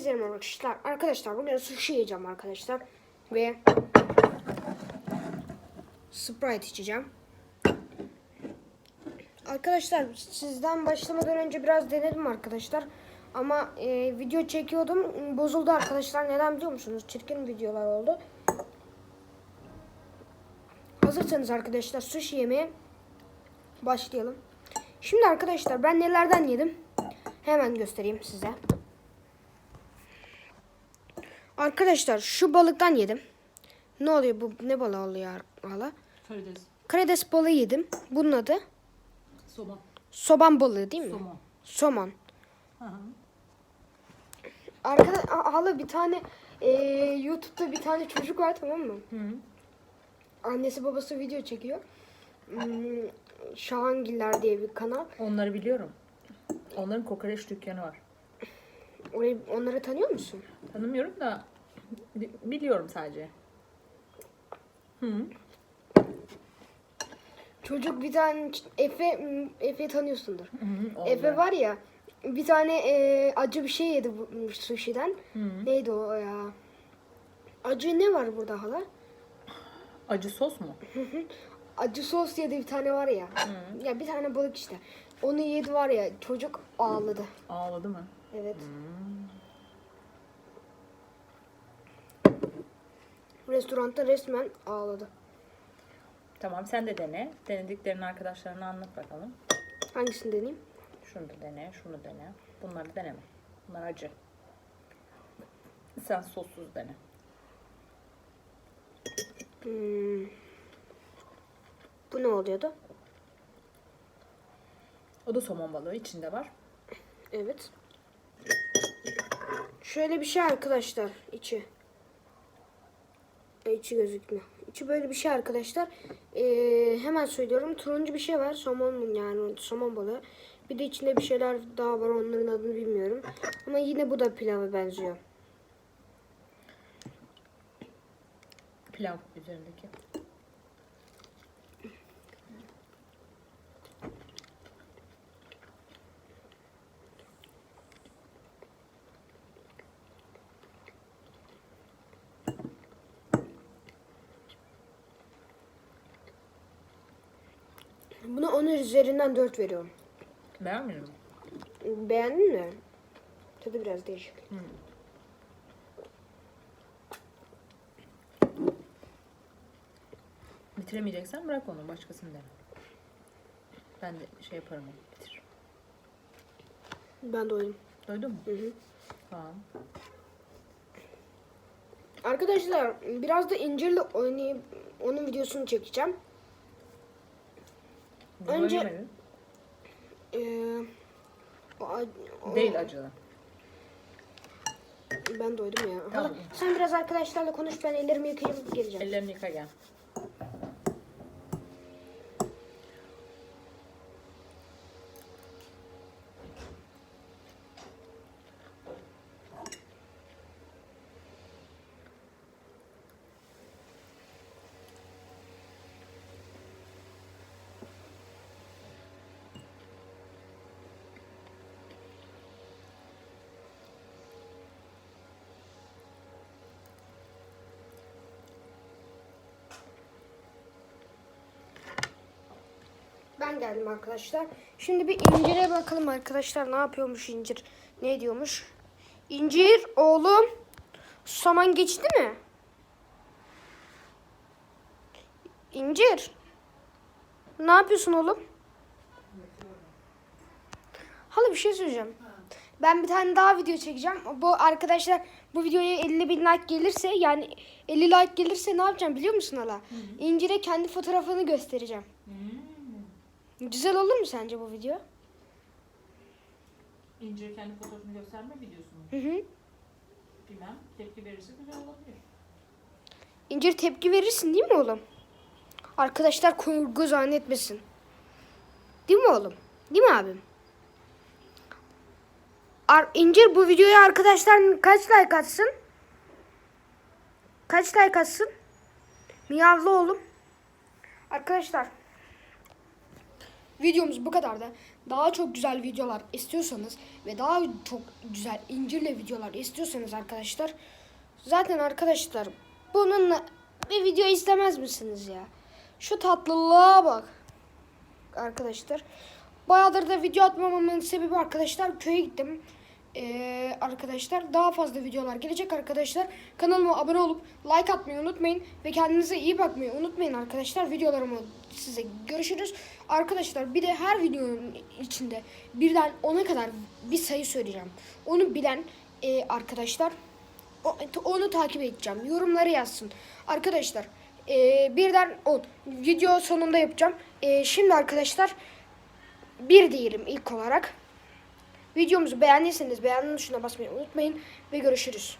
Hepinize arkadaşlar. Arkadaşlar bugün sushi yiyeceğim arkadaşlar. Ve Sprite içeceğim. Arkadaşlar sizden başlamadan önce biraz denedim arkadaşlar. Ama e, video çekiyordum. Bozuldu arkadaşlar. Neden biliyor musunuz? Çirkin videolar oldu. Hazırsanız arkadaşlar sushi yemeye başlayalım. Şimdi arkadaşlar ben nelerden yedim? Hemen göstereyim size. Arkadaşlar şu balıktan yedim. Ne oluyor bu? Ne balığı oluyor hala? Karides. Karides balığı yedim. Bunun adı Soba. soban balığı değil mi? Somon. Somon. Hı hı. Arkada a- hala bir tane e, YouTube'da bir tane çocuk var tamam mı? Hı hı. Annesi babası video çekiyor. Hmm, Şahangiller diye bir kanal. Onları biliyorum. Onların kokoreç dükkanı var. Orayı, onları tanıyor musun? Tanımıyorum da biliyorum sadece. Hı hı. Çocuk bir tane Efe Efe tanıyorsundur. Hı hı, Efe oldu. var ya bir tane e, acı bir şey yedi bu sushi'den. Hı hı. Neydi o ya? Acı ne var burada hala? Acı sos mu? Acı sos yedi bir tane var ya. Hı. Ya bir tane balık işte. Onu yedi var ya çocuk ağladı. Ağladı mı? Evet. Hmm. Restoranda resmen ağladı. Tamam sen de dene. Denediklerini arkadaşlarına anlat bakalım. Hangisini deneyeyim? Şunu da dene, şunu dene. Bunları deneme. Bunlar acı. Sen sossuz dene. Hmm. Bu ne oluyordu? O da somon balığı içinde var. Evet. Şöyle bir şey arkadaşlar içi. E, içi gözükmüyor. İçi böyle bir şey arkadaşlar. Ee, hemen söylüyorum. Turuncu bir şey var. Somon yani somon balığı. Bir de içinde bir şeyler daha var. Onların adını bilmiyorum. Ama yine bu da pilava benziyor. Pilav üzerindeki. Buna 10 üzerinden 4 veriyorum. Beğenmiyor musun? Beğendin mi? Tadı biraz değişik. Bitiremeyeceksen bırak onu başkasını dene. Ben de şey yaparım onu bitiririm. Ben doydum. Duydun mu? Hı hı. Tamam. Arkadaşlar biraz da incirle oynayıp onun videosunu çekeceğim. Bunu Önce- yemedin. Ee, o, ac- o- Değil acılı. Ben doydum ya. Tamam. Sen biraz arkadaşlarla konuş ben ellerimi yıkayıp geleceğim. Ellerini yıka gel. Ben geldim arkadaşlar. Şimdi bir incire bakalım arkadaşlar ne yapıyormuş incir. Ne diyormuş? İncir oğlum saman geçti mi? İncir. Ne yapıyorsun oğlum? Hala bir şey söyleyeceğim. Ben bir tane daha video çekeceğim. Bu arkadaşlar bu videoya 50 bin like gelirse yani 50 like gelirse ne yapacağım biliyor musun hala? İncir'e kendi fotoğrafını göstereceğim. Güzel olur mu sence bu video? İncir kendi fotoğrafını gösterme videosu mu? Hı hı. Bilmem. Tepki verirse güzel olabilir. İncir tepki verirsin değil mi oğlum? Arkadaşlar kurgu zannetmesin. Değil mi oğlum? Değil mi abim? Ar İncir bu videoya arkadaşlar kaç like atsın? Kaç like atsın? Miyavlı oğlum. Arkadaşlar videomuz bu kadardı. daha çok güzel videolar istiyorsanız ve daha çok güzel incirle videolar istiyorsanız arkadaşlar zaten arkadaşlar bununla bir video istemez misiniz ya? Şu tatlılığa bak. Arkadaşlar. Bayağıdır da video atmamamın sebebi arkadaşlar köye gittim. Ee, arkadaşlar daha fazla videolar gelecek arkadaşlar. Kanalıma abone olup like atmayı unutmayın. Ve kendinize iyi bakmayı unutmayın arkadaşlar. Videolarımı size görüşürüz. Arkadaşlar bir de her videonun içinde birden 10'a kadar bir sayı söyleyeceğim. Onu bilen e, arkadaşlar onu takip edeceğim. Yorumları yazsın. Arkadaşlar e, birden 10. Video sonunda yapacağım. E, şimdi arkadaşlar bir diyelim ilk olarak. Videomuzu beğendiyseniz beğendim tuşuna basmayı unutmayın ve görüşürüz.